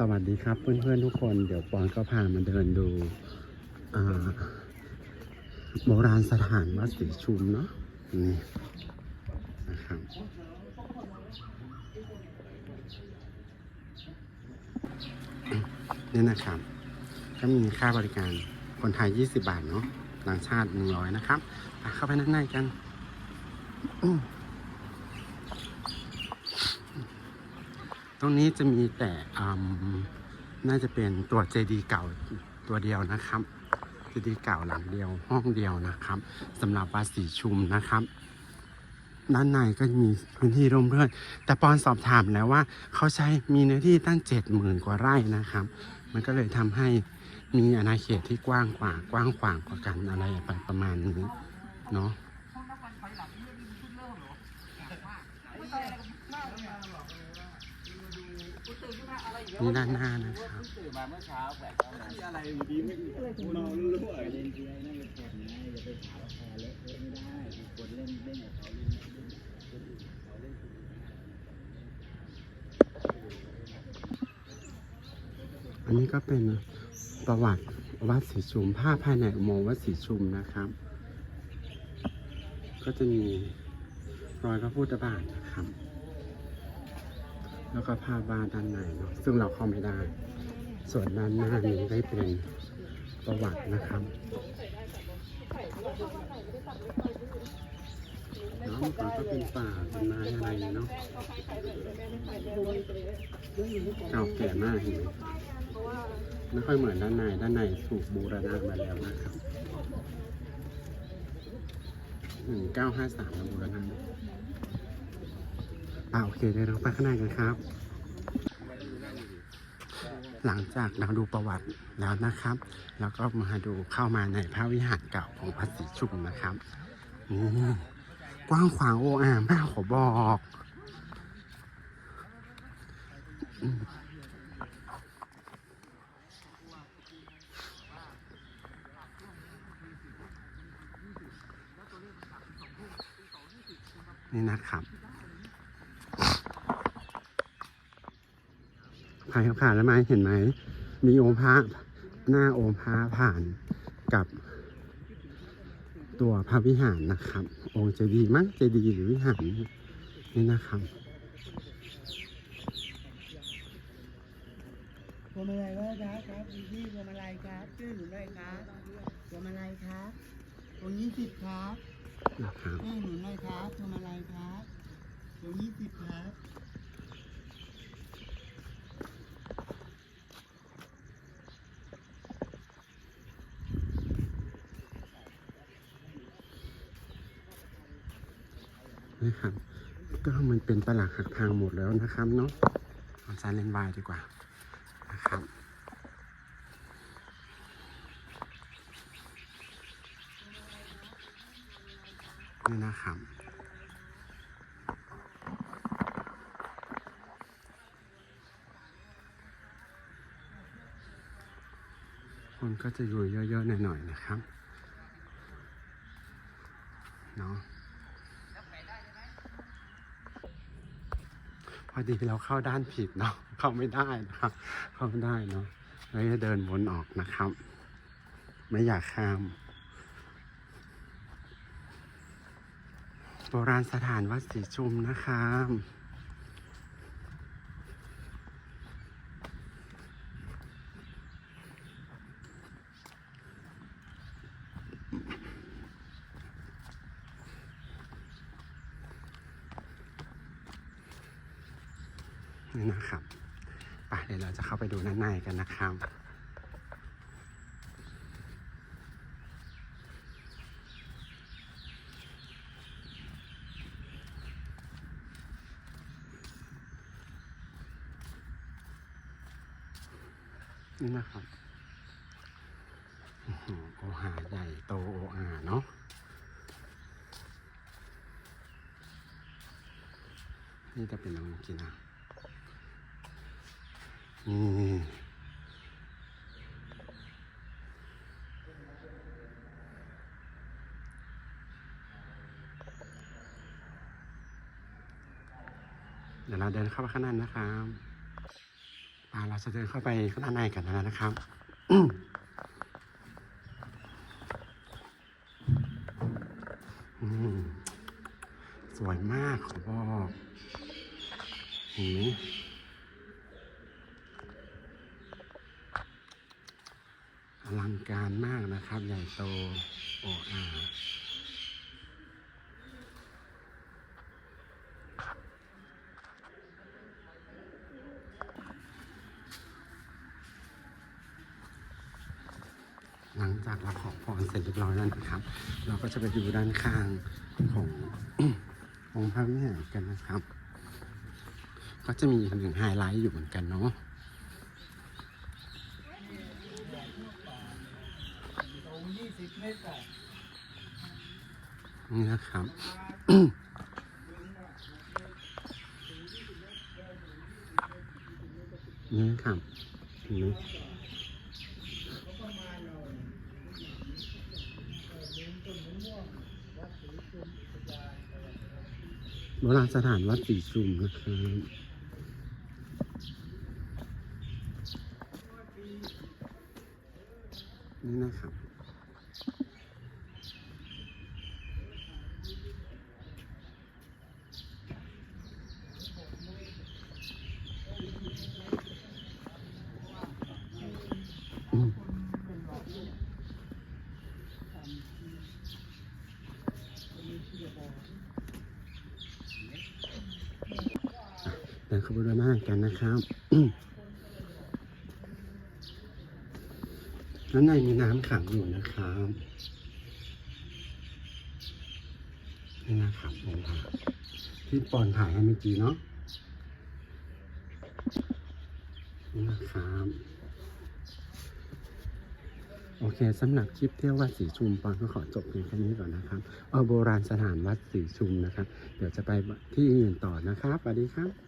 สวัสดีครับเพื่อนๆทุกคน เดี๋ยวปอนก็พามาเดินดูโบราณสถานวัดศรีชุมเนาะนี่นะครับนี่นะครับ ก็มีค่าบริการคนไทย 20 บาทเนาะต่างชาติ 100 นะครับเข้าไปด้านในกันอืม ตรงนี้จะมีแต่น่าจะเป็นตัวเจดีเก่าตัวเดียวนะครับเจดีเก่าหลังเดียวห้องเดียวนะครับสำหรับวัดศรีชุมนะครับ ด้านในก็มีพื้นที่ร่มรื่นแต่ปอนสอบถามแล้วว่าเขาใช้มีเนื้อที่ตั้งเจ็ดหมื่นกว่าไร่นะครับ มันก็เลยทำให้มีอาณาเขตที่กว้างกว่ากว้างขวางกว่ากันอะไรไปประมาณนี้เนาะ นี่ด้านหน้านะครับตื่นมาเมื่อเช้าแปดเก้าโมงอะไรดีไม่นอนรู้อะเล่นเพียนั่งแข่งไงอย่าไปหาว่าแพ้เลอะเทอะไม่ได้คนเล่นเล่นกับเขาเล่นเล่นคนอื่นเขาเล่นอันนี้ก็เป็นประวัติวัดศรีชุมภาพภายในอุโมงค์วัดศรีชุมนะครับ ก็จะมีรอยพระพุทธบาทนะครับ แล้วก็ภาพวาดด้านในเนาะซึ่งเราเข้าไม่ได้ ส่วนด้านหน้านี้ได้เป็นประวัตินะครับเนาะเมื่อก่อนก็เป็นป่าเป็นไม้อะไรเนาะเก่าแก่มากเห็นไหมไม่ค่อยเหมือนด้านในด้านในถูกบูรณะมาแล้วนะครับหนึ่งเก้าห้าสามบูรณะ อ่าโอเคเดี๋ยวเราไปข้างในกันครับ หลังจากเราดูประวัติแล้วนะครับ แล้วก็มาดูเข้ามาในพระวิหารเก่าของพระศรีชุมนะครับนี่กว้างขวางโอ้อามากขอบอกนี่นะครับ ใครเขาผ่านแล้วไหมเห็นไหม มีองค์พระหน้าองค์พระผ่านกับตัวพระวิหารนะครับ องค์เจดีย์มั้งเจดีย์หรือวิหารนี่นะครับพวงมาลัยว่าครับครับพี่พี่พวงมาลัยครับชื่อหนูหน่อยครับพวงมาลัยครับองค์ยี่สิบครับนะครับชื่อหนูหน่อยครับพวงมาลัยครับองค์ยี่สิบครับ นะครับ ก็มันเป็นประหลักหักทางหมดแล้วนะครับเนาะเอาจานเลนวายดีกว่านะครับนี่นะครับคนก็จะอยู่เยอะๆหน่อยๆนะครับเนาะ อดีเราเข้าด้านผิดเนาะเข้าไม่ได้นะครับ เข้าไม่ได้เนาะเลยจะเดินวนออกนะครับ ไม่อยากข้ามโบราณสถานวัดศรีชุมนะครับ นี่นะครับไปเดี๋ยวเราจะเข้าไปดูด้านในกันนะครับ นี่นะครับอื้อหือโอหาใหญ่โตโออาเนาะนี่จะเป็นน้องกินอะ เดี๋ยวเราเดินเข้าไปข้างในนะครับไปอ่าเราจะเดินเข้าไปข้างในกันแล้วนะครับสวยมากขอบอกเห็นไหม อลังการมากนะครับ ใหญ่โตโอ้อาหลังจากเราขอพรเสร็จเรียบร้อยแล้วนะครับ เราก็จะไปดูด้านข้างขององค์พระวิหารกันนะครับ ก็จะมีหนึ่งไฮไลท์อยู่เหมือนกันเนาะ ตรงยี่สิบเมตรอะ นี่นะครับ นี่ครับเห็นไหมโบราณสถานวัดสีชุมนะครับนี่นะครับ เดินขบวนมากันนะครับด้านในมีน้ำขังอยู่นะครับนี่นะครับองค์ที่ปอนถ่ายให้เมื่อกี้เนาะนี่นะครับ โอเคสำหรับคลิปเที่ยววัดศรีชุมปอนก็ขอจบเพียงแค่นี้ก่อนนะครับ เอาโบราณสถานวัดศรีชุมนะครับ เดี๋ยวจะไปที่อื่นต่อนะครับสวัสดีครับ